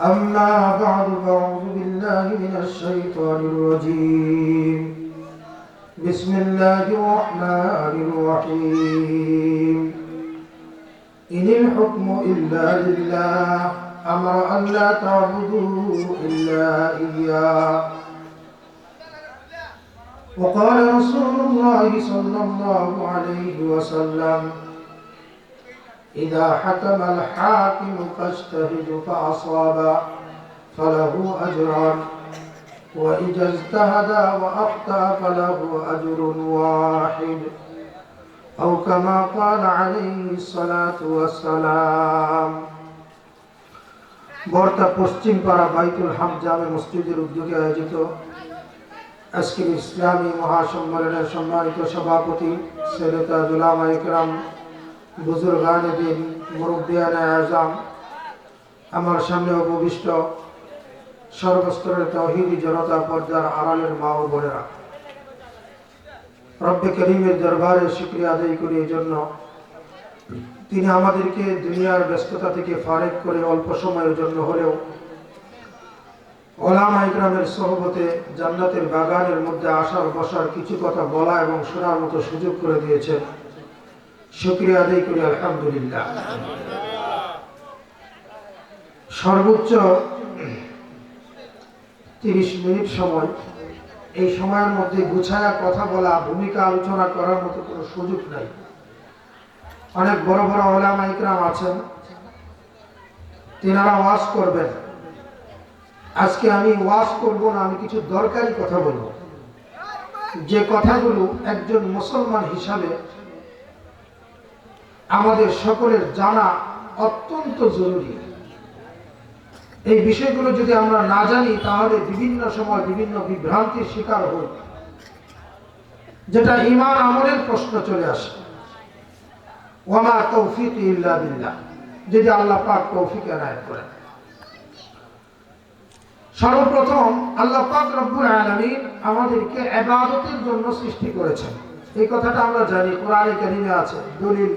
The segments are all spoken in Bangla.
أما بعد فأعوذ بالله من الشيطان الرجيم. بسم الله الرحمن الرحيم. إن الحكم إلا لله أمر أن لا تعبدوا إلا إياه. وقال رسول الله صلى الله عليه وسلم إذا حكم الحاكم فاجتهد فأصاب فله أجران وإذا اجتهد وأخطأ فله أجر واحد أو كما قال عليه الصلاة والسلام বর্তা পশ্চিম পাড়া বাইতুল হাম জামে মসজিদের উদ্যোগে আয়োজিত আজকের ইসলামী মহাসম্মেলনের সম্মানিত সভাপতি সৈয়দা জুলামা ইকরাম বুজুর্গান দিন মুরব্বিয়ান আজম আমার সামনে উপবিষ্ট সর্বস্তরের তহিদি জনতা পর্দার আড়ালের মা ও বোনেরা। রব্বে করিমের দরবারে শুক্রিয়া আদায় করি এই জন্য। তিনি আমাদেরকে দুনিয়ার ব্যস্ততা থেকে ফারেক করে অল্প সময়ের জন্য হলেও ওলামা ইকরামের সহবতে জান্নাতের বাগানের মধ্যে আসার বসার কিছু কথা বলা এবং শোনার মতো সুযোগ করে দিয়েছেন। শুক্রিয়া আদায় করি, আলহামদুলিল্লাহ। সর্বোচ্চ তিরিশ মিনিট সময়। এই সময়ের মধ্যে গুছায়া কথা বলা, ভূমিকা আলোচনা করার মতো কোনো সুযোগ নাই। অনেক বড় বড় ওলামা ইকরাম আছেন। তেনারা ওয়াজ করবেন। আজকে আমি ওয়াজ করব না, আমি কিছু দরকারি কথা বলব। যে কথাগুলো একজন মুসলমান হিসাবে আমাদের সকলের জানা অত্যন্ত জরুরি। এই বিষয়গুলো যদি আমরা না জানি, তাহলে বিভিন্ন সময় বিভিন্ন বিভ্রান্তির শিকার হই যেটা ইমান আমলের প্রশ্ন চলে আসে। ওমা তৌফিক ইল্লা যদি আল্লাহ পাক তৌফিক এনায়ত করেন। সর্বপ্রথম আল্লাহ পাক রব্বুল আলামিন আমাদেরকে ইবাদতের জন্য সৃষ্টি করেছেন। এই কথাটা আমরা জানি, কোরআনে কারিমে আছে, দলিল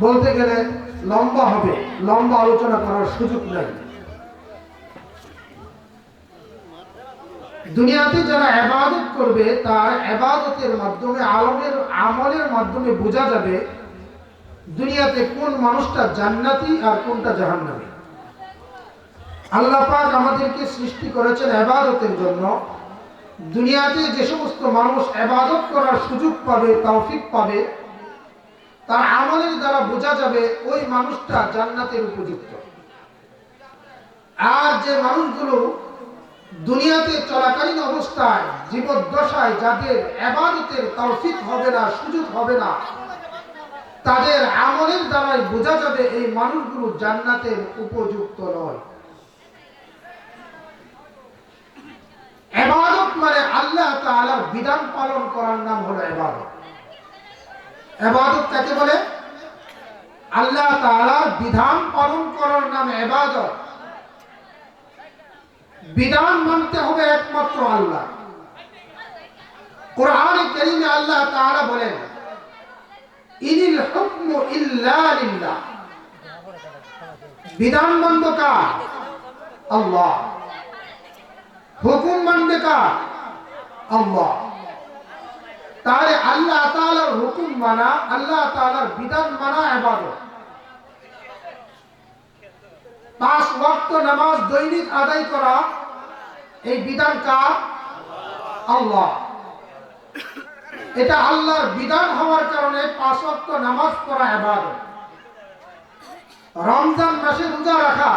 বলতে গেলে লম্বা হবে, লম্বা আলোচনা করার সুযোগ নাই। দুনিয়াতে যারা এবাদত করবে, তার এবাদতের মাধ্যমে, আলমের আমলের মাধ্যমে বোঝা যাবে দুনিয়াতে কোন মানুষটা জান্নাতি আর কোনটা জাহান্নামী। আল্লাহ পাক আমাদেরকে সৃষ্টি করেছেন এবাদতের জন্য। দুনিয়াতে যে সমস্ত মানুষ এবাদত করার সুযোগ পাবে, তৌফিক পাবে তার আমলের দ্বারা বোঝা যাবে ওই মানুষটা জান্নাতের উপযুক্ত। আর যে মানুষগুলো দুনিয়াতে চলাকালীন অবস্থায়, জীবদ্দশায় যাদের এবাদতের তৌফিক হবে না, সুযোগ হবে না, তাদের আমলের দ্বারাই বোঝা যাবে এই মানুষগুলো জান্নাতের উপযুক্ত নয়। এবাদত মানে আল্লাহ তাআলার বিধান পালন করার নাম হলো এবাদত। এবাদত কাকে বলে? আল্লাহ তাআলার বিধান পালন করার নাম এবাদত বিধান মানতে হবে একমাত্র আল্লাহ। কোরআনে কারীমে আল্লাহ তাআলা বলেন, ইনিল হুকমু ইল্লা লিল্লাহ। বিধান মানব কার? আল্লাহ। হুকুম মানবে কার? আল্লাহ। তাহলে আল্লাহ তাআলার হুকুম মানা, আল্লাহ তাআলার বিধান মানা ইবাদত। পাঁচ ওয়াক্ত নামাজ দৈনিক আদায় করা, এই বিধান কার? আল্লাহ। এটা আল্লাহর বিধান হওয়ার কারণে পাঁচ ওয়াক্ত নামাজ পড়া ইবাদত। রমজান মাসে রোজা রাখা,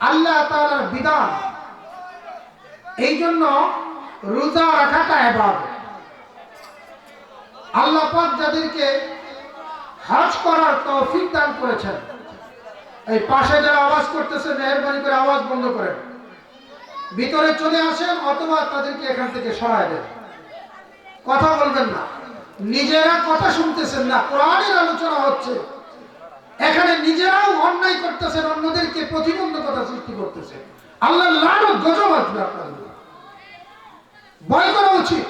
আল্লাহ তাআলার বিধান। এই জন্য রোজা রাখাটা ইবাদত। আল্লাহ পাক যাদেরকে হজ করার তৌফিক দান করেছেন। এই পাশে যারা আওয়াজ করতেছে, মেহরবানি করে আওয়াজ বন্ধ করেন। ভিতরে চলে আসেন অথবা তাদেরকে এখান থেকে সরায় দেন। কথা বলবেন না। নিজেরা কথা শুনতেছেন না, কোরআনের আলোচনা হচ্ছে। এখানে নিজেরাও অন্যায় করতেছেন, অন্যদেরকে প্রতিবন্ধকতা সৃষ্টি করতেছে আল্লাহ লানত গজব আসবে আপনার ভয় করা উচিত।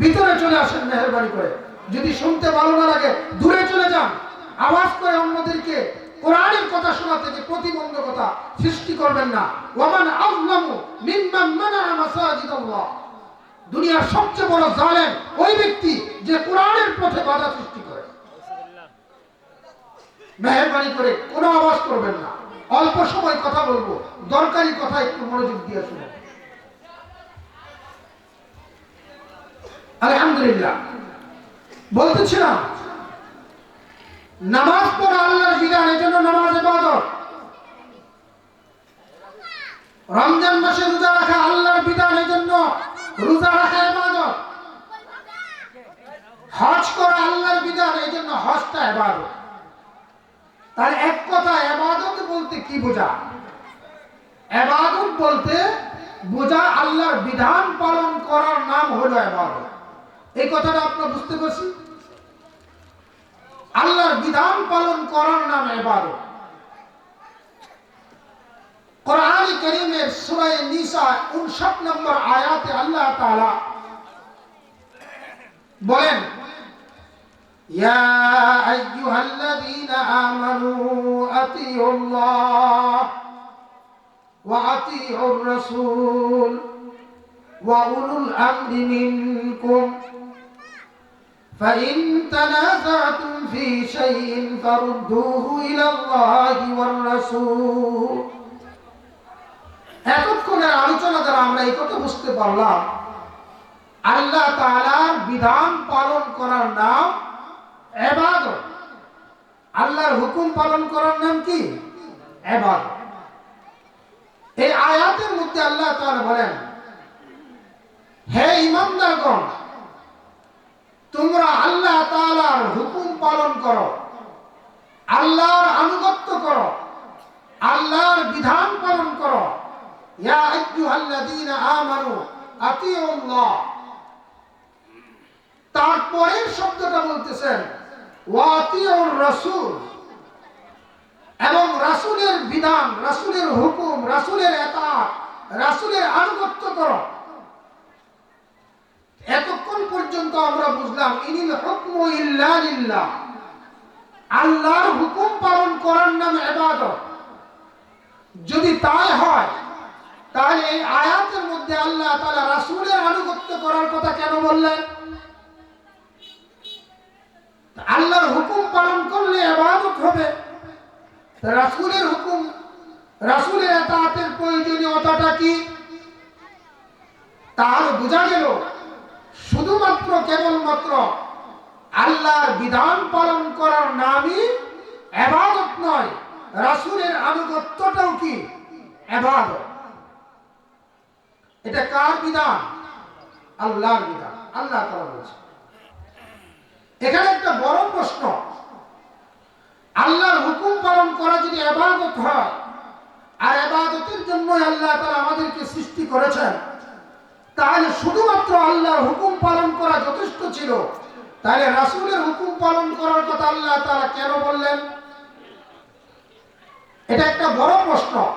ভিতরে চলে আসেন মেহরবানি করে। যদি শুনতে ভালো না লাগে, দূরে চলে যান। আওয়াজ করে অন্যদেরকে কোরআনের কথা শোনা থেকে প্রতিবন্ধকতা সৃষ্টি করবেন না। ওয়ামান আযলামু মিম্মান মানাআ মাসাজিদাল্লাহ। দুনিয়ার সবচেয়ে বড় জালেম ওই ব্যক্তি যে কোরআনের পথে বাধা সৃষ্টি করে। মেহরবানি করে কোনো আওয়াজ করবেন না। অল্প সময় কথা বলব। দরকারি কথা একটু মনোযোগ দিয়ে শুনুন। আলহামদুলিল্লাহ। বলতেছিলাম, নামাজ পড়া আল্লাহর বিধান এই জন্য নামাজ ইবাদত। রমজান মাসে রোজা রাখা আল্লাহর বিধান এই জন্য রোজা রাখা ইবাদত। হজ করা আল্লাহর বিধান এই জন্য হজটা ইবাদত। তার এক কথা, ইবাদত বলতে কি বোঝা? ইবাদত বলতে বোঝা আল্লাহর বিধান পালন করার নাম হলো ইবাদত। এই কথাটা আপনারা বুঝতে পারছি আল্লাহর বিধান পালন করার নাম কোরআন করিমের সূরা নিসা 59 নম্বর আয়াতে আল্লাহ তাআলা বলেন আমরি মিনকুম। فإن تنازعتم في شيء فردوه إلى الله والرسول এতক্ষণের আলোচনা দ্বারা আমরা এই কথা বুঝতে পারলাম আল্লাহ তাআলার বিধান পালন করার নাম এবাদত আল্লাহর হুকুম পালন করার নাম কি এবাদত এই আয়াতের মধ্যে আল্লাহ তাআলা বলেন হে ইমানদারগণ তোমরা আল্লাহ তাআলার হুকুম পালন করো। আল্লাহর আনুগত্য করো। আল্লাহর বিধান পালন করো। তারপরের শব্দটা বলতেছেন এবং রাসূলের বিধান, রাসূলের হুকুম, রাসূলের এতাত, রাসূলের আনুগত্য করো। এতক্ষণ পর্যন্ত আমরা বুঝলাম, ইনিল হুকমু ইল্লা আল্লাহর হুকুম পালন করার নাম ইবাদত। যদি তাই হয়, তাহলে এই আয়াতের মধ্যে আল্লাহ তাআলা রাসূলের আনুগত্য করার কথা কেন বললেন? আল্লাহর হুকুম পালন করলে ইবাদত হবে। রাসূলের হুকুম, রাসূলের এতাতের প্রয়োজনীয়তাটা কি? তাহলে বোঝা গেল শুধুমাত্র কেবলমাত্র আল্লাহর বিধান পালন করার নামই এবাদত নয়, রাসূলের আনুগত্যটাও কি? এবাদত। এটা কার বিধান? আল্লাহর বিধান। আল্লাহ তাআলা বলছে এখানে একটা বড় প্রশ্ন। আল্লাহর হুকুম পালন করা যদি এবাদত হয়, আর এবাদতের জন্য আল্লাহ তাআলা আমাদেরকে সৃষ্টি করেছেন তাহলে শুধুমাত্র আল্লাহর হুকুম পালন করা যথেষ্ট ছিল। তাহলে রাসূলের হুকুম পালন করার কথা আল্লাহ তাআলা কেন বললেন? এটা একটা বড় প্রশ্ন।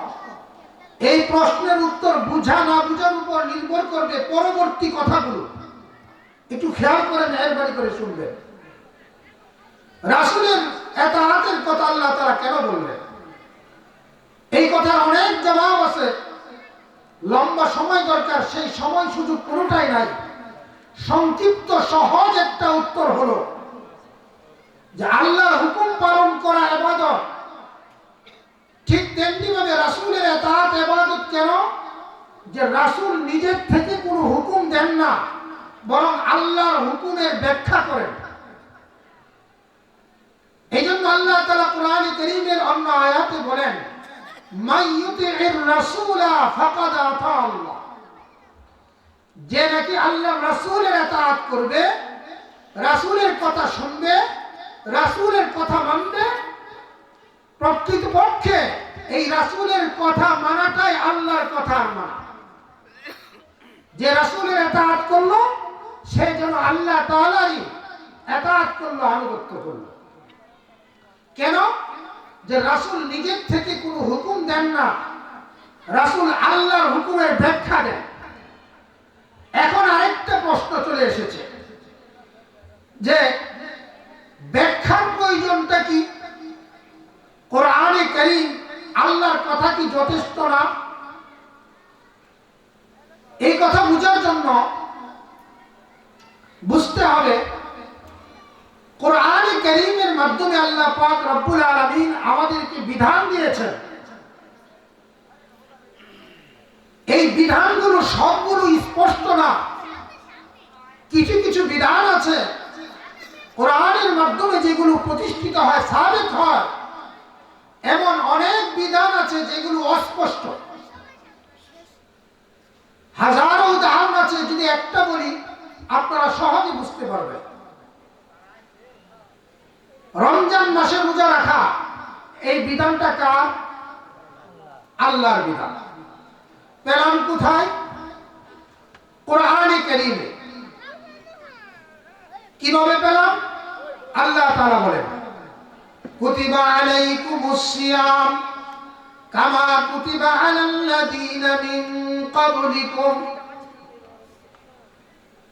এই প্রশ্নের উত্তর বুঝা না বুঝার উপর নির্ভর করবে পরবর্তী কথাগুলো। একটু খেয়াল করে মেহরবানি করে শুনবেন। রাসূলের এতাহাতের কথা আল্লাহ তারা কেন বললেন? এই কথার অনেক জবাব আছে। লম্বা সময় দরকার, সেই সময় সুযোগ কোনোটাই নাই। সংক্ষিপ্ত, সহজ একটা উত্তর হলো যে আল্লাহর হুকুম পালন করা এবাদত ঠিক তেমনি ভাবে রাসূলের এতাত এবাদত কেন? যে রাসূল নিজের থেকে কোনো হুকুম দেন না, বরং আল্লাহর হুকুমের ব্যাখ্যা করেন। এই জন্য আল্লাহ তালা কোরআনে কারীমের অন্য আয়াতে বলেন যে নাকি আল্লাহ রাসূলের এতাআত করবে, রাসূলের কথা শুনবে, রাসূলের কথা মানবে, প্রকৃতপক্ষে এই রাসূলের কথা মানাটাই আল্লাহর কথা মানা। যে রাসূলের এতাআত করল, সে যেন আল্লাহ তাআলারই এতাআত করল, আনুগত্য করল। কেন? যে রাসূল নিজের থেকে কোনো হুকুম দেন না, রাসূল আল্লাহর হুকুমের ব্যাখ্যা দেন। এখন আরেকটা প্রশ্ন চলে এসেছে, যে ব্যাখ্যার প্রয়োজনটা কি? কোরআন করিম আল্লাহর কথা কি যথেষ্ট না? এই কথা বুঝার জন্য বুঝতে হবে কোরআন করিমের মাধ্যমে আল্লাহ পাক রব্বুল আলমিন আমাদেরকে বিধান দিয়েছেন। এই বিধানগুলো সবগুলো স্পষ্ট না। কিছু কিছু বিধান আছে। কোরআনের মাধ্যমে যেগুলো প্রতিষ্ঠিত হয়, সাবেক হয়, এমন অনেক বিধান আছে যেগুলো অস্পষ্ট। হাজারো উদাহরণ আছে, যদি একটা বলি, আপনারা সহজে বুঝতে পারবেন। রমজান মাসে রোজা রাখা, এই বিধানটা কার? আল্লাহর বিধান। পেলাম কোথায়? কোরআনে করিমে। কীভাবে পেলাম? আল্লাহ তাআলা বলেন, কুতিবা আলাইকুমুস সিয়াম কামা কুতিবা আলাল্লাযীনা মিন ক্বাবলিকুম।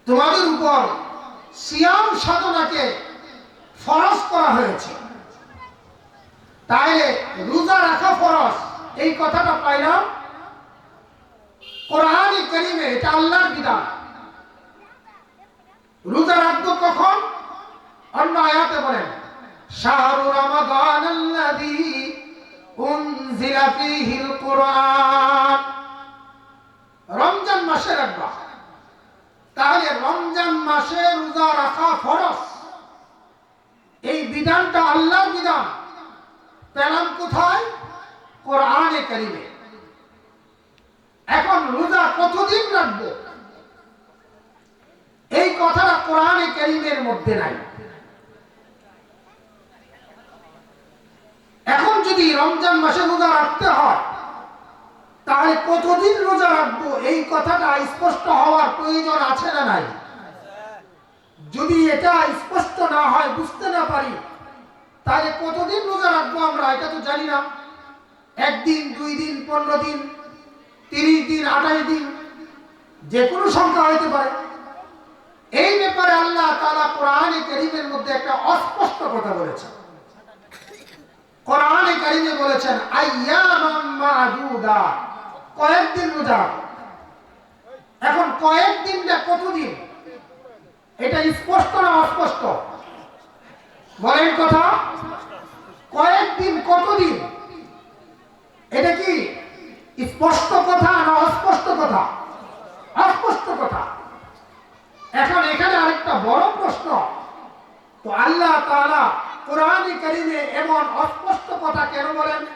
তোমাদের উপর সিয়াম সাধনাকে ফরজ করা হয়েছে। তাইলে রোজা রাখা ফরজ এই কথাটা পাইলাম। কোরআনে করিমে এটা আল্লাহর বিধান। রোজা রাখব কখন? অন্য আয়াতে বলেন, শাহরু রমাদান রমজান মাসে রাখবা তাহলে রমজান মাসে রোজা রাখা এই বিধানটা আল্লাহর বিধান। পেলাম কোথায়? কোরআনে কারিমে। এখন রোজা কতদিন রাখব? এই কথাটা কোরআনে কারিমের মধ্যে নাই। এখন যদি রমজান মাসে রোজা রাখতে হয়, তাহলে কতদিন রোজা রাখব? এই কথাটা স্পষ্ট হওয়ার প্রয়োজন আছে না নাই? যদি এটা না হয় বুঝতে না পারি, তাহলে কতদিন রোজা রাখব আমরা এটা তো জানি না। একদিন, দুই দিন, পনেরো দিন, তিরিশ দিন, আঠাশ দিন, যে কোনো সংখ্যা হইতে পারে। এই ব্যাপারে আল্লাহ তালা কোরআনে করিমের মধ্যে একটা অস্পষ্ট কথা বলেছেন। কোরআনে কারিমে বলেছেন কয়েকদিন রোজা এখন কয়েকদিনটা কতদিন? এটা স্পষ্ট না অস্পষ্ট? বলেন কথা। কয়েকদিন, কতদিন? এটা কি স্পষ্ট কথা না অস্পষ্ট কথা? অস্পষ্ট কথা। এখন এখানে আরেকটা বড় প্রশ্ন। তো আল্লাহ তাআলা কোরআনে কারিমে এমন অস্পষ্ট কথা কেন বলেন?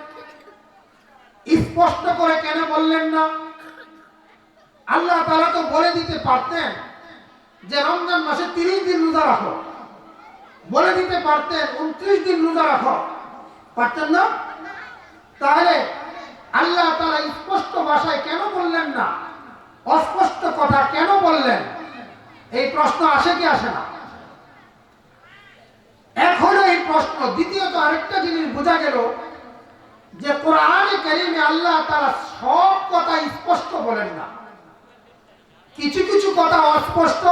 স্পষ্ট করে কেন বললেন না? আল্লাহ তাআলা তো বলে দিতে পারতেন যে রমজান মাসে তিরিশ দিন রোজা রাখো। বলে দিতে পারতেন, উনত্রিশ দিন রোজা রাখো। পারতেন না? তাহলে আল্লাহ তারা স্পষ্ট ভাষায় কেন বললেন না? অস্পষ্ট কথা কেন বললেন? এই প্রশ্ন আসে কি আসে না? এখনও এই প্রশ্ন। দ্বিতীয়ত আরেকটা জিনিস বোঝা গেল যে কোরআনে কারিমে আল্লাহ তারা সব কথা স্পষ্ট বলেন না। কিছু কিছু কথা অস্পষ্ট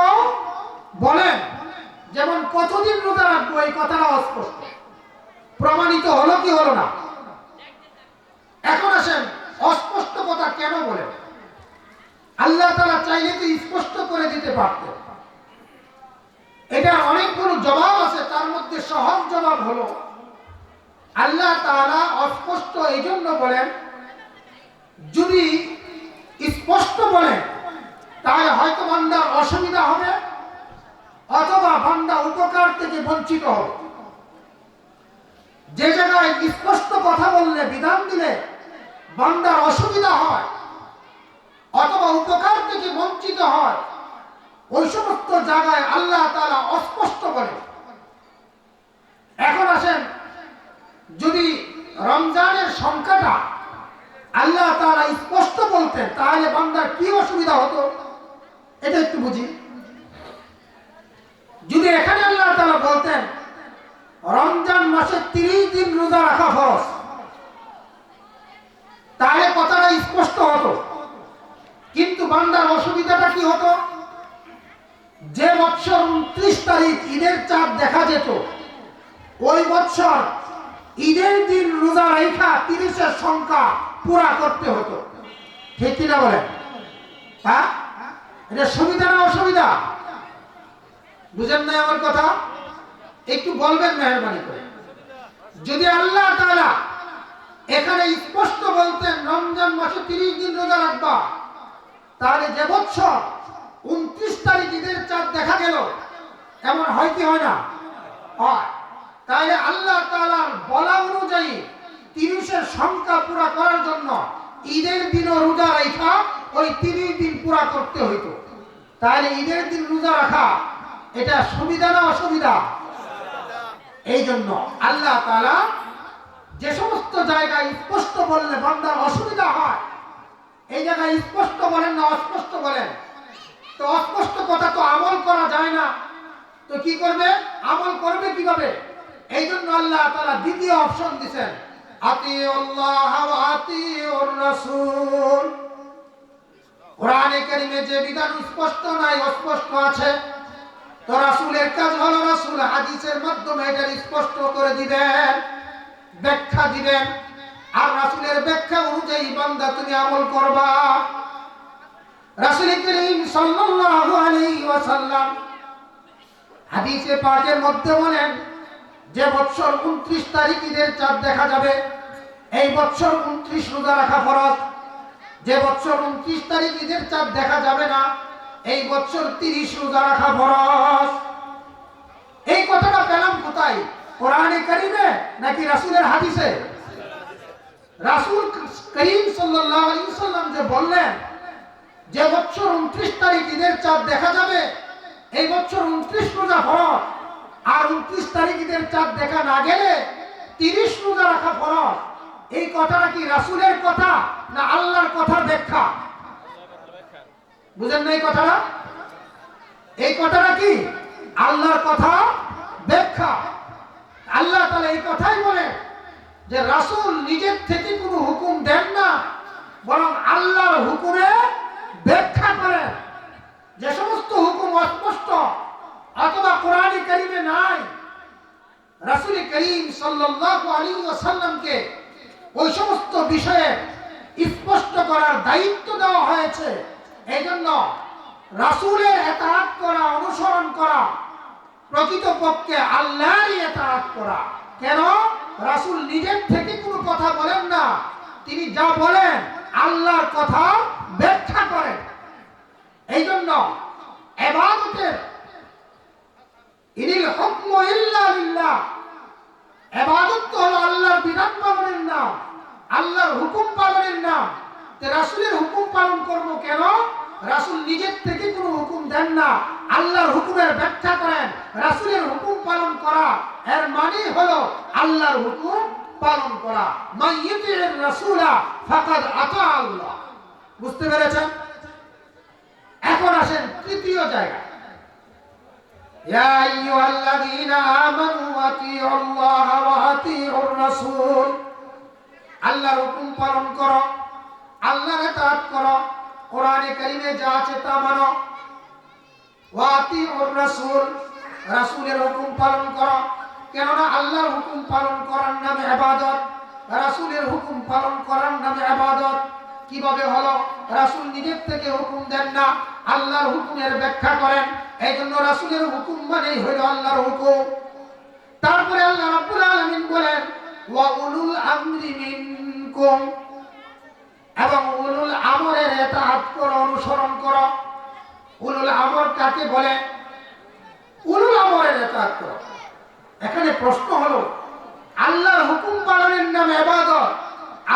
বলেন। যেমন কতদিন রোজা রাখব, এই কথাটা অস্পষ্ট। প্রমাণিত হলো কি হলো না? এখন আসেন, অস্পষ্ট কথা কেন বলেন? আল্লাহ তারা চাইলে তো স্পষ্ট করে দিতে পারতেন। এটা অনেকগুলো জবাব আছে, তার মধ্যে সহজ জবাব হলো, আল্লাহ তারা অস্পষ্ট এই জন্য বলেন, যদি স্পষ্ট বলেন, তাহলে হয়তো বান্দার অসুবিধা হবে থেকে বঞ্চিত হবে। যে জায়গায় স্পষ্ট কথা বললে বিধান দিলে বান্দার অসুবিধা হয়, অথবা উপকার থেকে বঞ্চিত হয়, ওই সমস্ত জায়গায় আল্লাহ তালা অস্পষ্ট বলে এখন আসেন, যদি রমজানের সংখ্যাটা আল্লাহ তালা স্পষ্ট বলতেন, তাহলে বান্দার কি অসুবিধা হতো? এটা একটু বুঝি। যদি এখানে আল্লাহ তালা বলতেন, রমজান মাসে তিরিশ দিন রোজা রাখা ফরস তাহলে কথাটা স্পষ্ট হতো। কিন্তু বান্দার অসুবিধাটা কি হতো? যে বছর উনত্রিশ তারিখ ঈদের চাঁদ দেখা যেত, ওই বছর ঈদের দিন রোজা রেখা তিরিশের সংখ্যা পুরা করতে হতো। ঠিক কিনা বলেন? হ্যাঁ? এটা সুবিধা না অসুবিধা? বুঝেন না আমার কথা? একটু বলবেন মেহরবানি করে। যদি আল্লাহ তাআলা এখানে স্পষ্ট বলতেন, রমজান মাসে তিরিশ দিন রোজা রাখবা, তাহলে যে বছর উনত্রিশ তারিখ ঈদের চাঁদ দেখা গেল, এমন হয় কি হয় না? হয়। তাহলে আল্লাহ তাআলার বলা অনুযায়ী তিরিশের সংখ্যা পুরা করার জন্য ঈদের দিনও রোজা রাখা ওই তিরিশ দিন পুরা করতে হইতো। তাহলে ঈদের দিন রোজা রাখা এটা সুবিধা না অসুবিধা? এই জন্য আল্লাহ তাআলা যে সমস্ত জায়গায় স্পষ্ট বললে বান্দার অসুবিধা হয়, এই জায়গায় স্পষ্ট বলেন না অস্পষ্ট বলেন? তো অস্পষ্ট কথা তো আমল করা যায় না। তো কি করবে? আমল করবে কীভাবে? এই জন্য আল্লাহ তারা দ্বিতীয় অপশন দিচ্ছেন কোরআনে কারিমে যে বিধান স্পষ্ট নাই, অস্পষ্ট আছে। তো রাসূলের কাজ হলো রাসূল হাদিসের মাধ্যমে এটা স্পষ্ট করে দিবেন, ব্যাখ্যা দিবেন। আর রাসূলের ব্যাখ্যা অনুযায়ী বান্দা তুমি আমল করবা। রাসূল করিম সাল্লাল্লাহু আলাইহি ওয়াসাল্লাম হাদিসে পাকের মধ্যে বলেন, যে বছর 29 তারিখ ঈদের চাঁদ দেখা যাবে, এই বছর 29 রোজা রাখা ফরজ। যে বছর 29 তারিখ ঈদের চাঁদ দেখা যাবে না এই বছর 30 রোজা রাখা ফরজ। এই কথাটা পেলাম কোথায়? কোরআনে কারিমে নাকি রাসূলের হাদিসে? রাসূল করিম ওয়াসাল্লাম যে বললেন, যে বছর 29 তারিখ ঈদের চাঁদ দেখা যাবে, এই বছর 29 রোজা ফরজ। আর 29 তারিখ ঈদের চাঁদ দেখা না গেলে 30 রোজা রাখা ফরজ। এই কথাটা কি রাসূলের কথা না আল্লাহর কথা ব্যাখ্যা? বুঝেন না এই কথাটা? এই কথাটা কি? আল্লাহর কথা ব্যাখ্যা। আল্লাহ তাহলে এই কথাই বলে যে রাসুল নিজের থেকে কোনো হুকুম দেন না বরং আল্লাহর হুকুমে ব্যাখ্যা করেন যে সমস্ত হুকুম অস্পষ্ট অথবা কোরআনে কারিমে নাই রাসূল করিম সাল্লাল্লাহু আলাইহি ওয়াসাল্লামকে ওই সমস্ত বিষয়ে স্পষ্ট করার দায়িত্ব দেওয়া হয়েছে এই জন্য রাসূলের এতাআত করা অনুসরণ করা প্রকৃতপক্ষে আল্লাহরই এতাআত করা কেন রাসূল নিজের থেকে কোনো কথা বলেন না তিনি যা বলেন আল্লাহর কথা ব্যাখ্যা করেন এই জন্য এবাদতের ইনিল হুকম ইল্লা লিল্লাহ এবাদত তো হলো আল্লাহর বিধান পালনের নাম আল্লাহর হুকুম পালনের নাম তে রাসূলের হুকুম পালন করব কেন রাসূল নিজের থেকে কোনো হুকুম দেন না আল্লাহর হুকুমের ব্যাখ্যা করেন রাসূলের হুকুম পালন করা এর মানে হলো আল্লাহর হুকুম পালন করা। মাইয়িতির রাসূলা ফাকাদ আতা আল্লাহ। বুঝতে পেরেছেন? এখন আসেন তৃতীয় জায়গা ইয়া আইয়ুহাল্লাযীনা আমানু আতিউল্লাহ ওয়া আতিউর রাসূল। আল্লাহর হুকুম পালন করো, আল্লাহর ইতাআত করো, কোরআনে কারিমে যা আছে তা মানো। ওয়া আতিউর রাসূল, রাসূলের হুকুম পালন করো। কেননা আল্লাহর হুকুম পালন করার নামে ইবাদত রাসূলের হুকুম পালন করার নামে ইবাদত কীভাবে হলো? রাসূল নিজের থেকে হুকুম দেন না, আল্লাহর হুকুমের ব্যাখ্যা করেন। এই জন্য রাসূলের হুকুম মানেই হলো আল্লাহর হুকুম। তারপরে আল্লাহ রাব্বুল আলামিন বলেন, ওয়া উলুল আমরি মিনকুম। এবং উলুল আমরের ইতাআত করো, অনুসরণ করো। উলুল আমর কাকে বলে? উলুল আমরের ইতাআত করো। এখানে প্রশ্ন হলো, আল্লাহর হুকুম পালনের নামে ইবাদত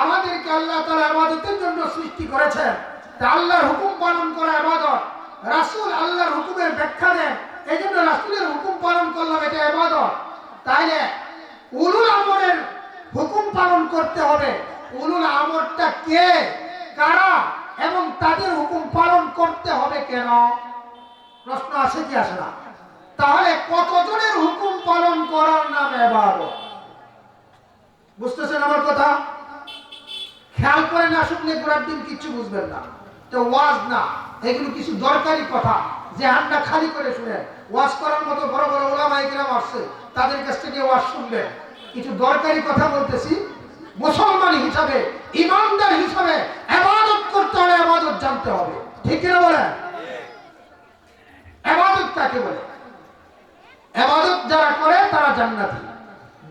আমাদেরকে আল্লাহ তাআলা ইবাদতের জন্য সৃষ্টি করেছেন। তা আল্লাহর হুকুম পালন করা ইবাদত রাসূল আল্লাহর হুকুমের ব্যাখ্যা দেন এই জন্য রাসূলের হুকুম পালন করলাম, এটা ইবাদত তাইলে উলুল আমরের হুকুম পালন করতে হবে। উলুল আমরটা কে, কারা, এবং তাদের হুকুম পালন করতে হবে কেন? প্রশ্ন আসে কি আসে না? তাহলে কতজনের হুকুম পালন করার নাম এবাদত? বুঝতেছেন আমার কথা? খেয়াল করে না শুনলে গোড়ার দিন কিচ্ছু বুঝবেন না। তো ওয়াজ না, এগুলো কিছু দরকারি কথা। যে হান্ডা খালি করে শুনে ওয়াজ করার মতো বড় বড় ওলামা একরাম আসছে, তাদের কাছ থেকে ওয়াজ শুনবেন কিছু দরকারি কথা বলতেছি। মুসলমান হিসাবে, ইমানদার হিসাবে আবাদত করতে হলে আবাদত জানতে হবে। ঠিক কিনা বলেন? আবাদত কাকে বলে? আবাদত যারা করে, তারা জান্নাতি।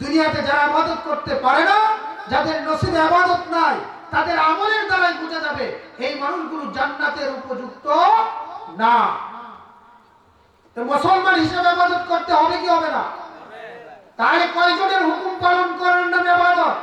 দুনিয়াতে যারা আবাদত করতে পারে না, যাদের নসিবে আবাদত নাই, তাদের আমলের দ্বারাই বোঝা যাবে, এই মানুষগুলো জান্নাতের উপযুক্ত না। মুসলমান হিসেবে আবাদত করতে হবে কি হবে না? তাহলে কয়জনের হুকুম পালন করার নামে আবাদত